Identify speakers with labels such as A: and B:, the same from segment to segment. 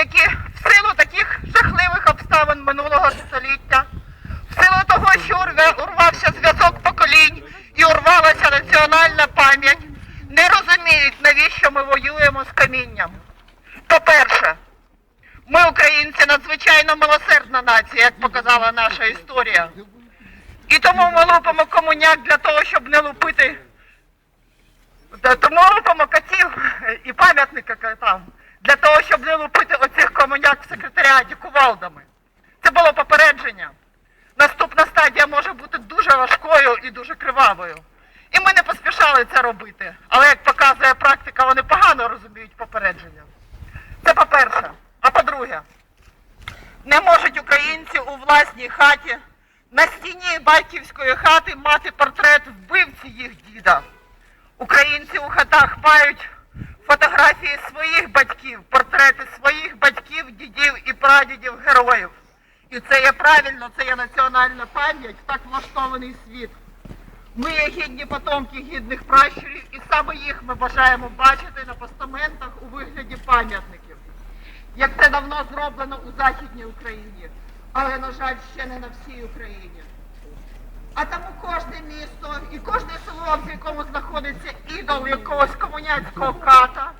A: які в силу таких жахливих обставин минулого століття, в силу того, що урвався зв'язок поколінь і урвалася національна пам'ять, не розуміють, навіщо ми воюємо з камінням. По-перше, ми, українці, надзвичайно милосердна нація, як показала наша історія. І тому ми лупимо комуняк для того, щоб не лупити. Тому лупимо котів і пам'ятника котам, для того, щоб не лупити комуняк в секретаріаті кувалдами. Це було попередження. Наступна стадія може бути дуже важкою і дуже кривавою. І ми не поспішали це робити. Але як показує практика, вони погано розуміють попередження. Це по-перше. А по-друге, не можуть українці у власній хаті на стіні батьківської хати мати портрет вбивці їх діда. Українці у хатах мають фотографії своїх батьків, портрети своїх батьків, дідів і прадідів героїв. І це є правильно, це є національна пам'ять, так влаштований світ. Ми є гідні потомки гідних пращурів, і саме їх ми бажаємо бачити на постаментах у вигляді пам'ятників. Як це давно зроблено у Західній Україні, але, на жаль, ще не на всій Україні. А тому кожне місто і кожне село, в якому знаходиться ідол якогось комуняцького ката,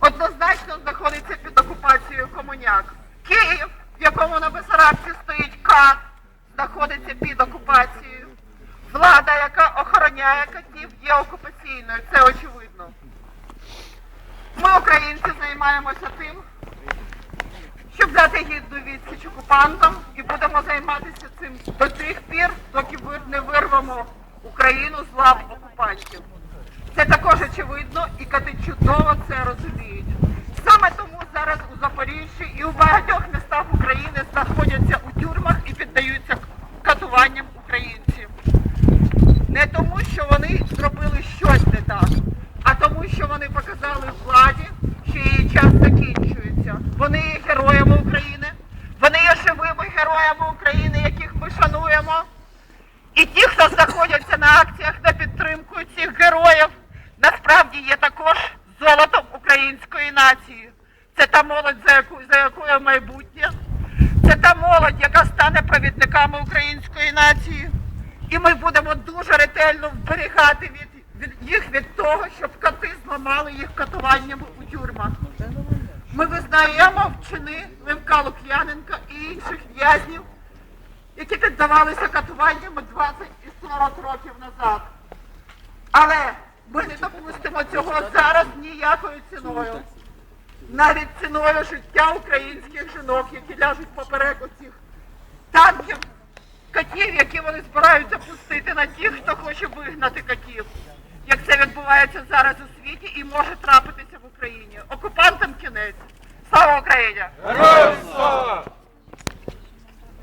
A: однозначно знаходиться під окупацією комуняк. Київ, в якому на Бесарабці стоїть кат, знаходиться під окупацією. Влада, яка охороняє катів, є окупаційною, це очевидно. Ми, українці, займаємося тим, щоб дати гідну відсіч окупантам будемо займатися цим до тих пір, доки ми не вирвемо Україну з лав окупантів. Це також очевидно, і кати чудово це розуміють. Саме тому зараз у Запоріжжі і у багатьох містах України знаходяться у тюрмах і піддаються катуванням українців. Не тому, що вони зробили щось не так, а тому, що вони показали владі, що її час закінчується. Вони є героями України, вони є живими героями України, яких ми шануємо. І ті, хто знаходяться на акціях на підтримку цих героїв, насправді є також золотом української нації. Це та молодь, за яку за якою майбутнє. Це та молодь, яка стане провідниками української нації. І ми будемо дуже ретельно вберігати від, від їх від того, щоб кати зламали їх катуваннями у тюрмах. Ми визнаємо вчини Левка Лук'яненка і інших в'язнів, які піддавалися катуваннями 20 і 40 років назад. Але ми не допустимо цього зараз ніякою ціною. Навіть ціною життя українських жінок, які ляжуть поперек оцих танків, катів, які вони збираються пустити на тих, хто хоче вигнати катів. Як це відбувається зараз у світі і може трапитися в Україні. Окупантам кінець. Слава Україні!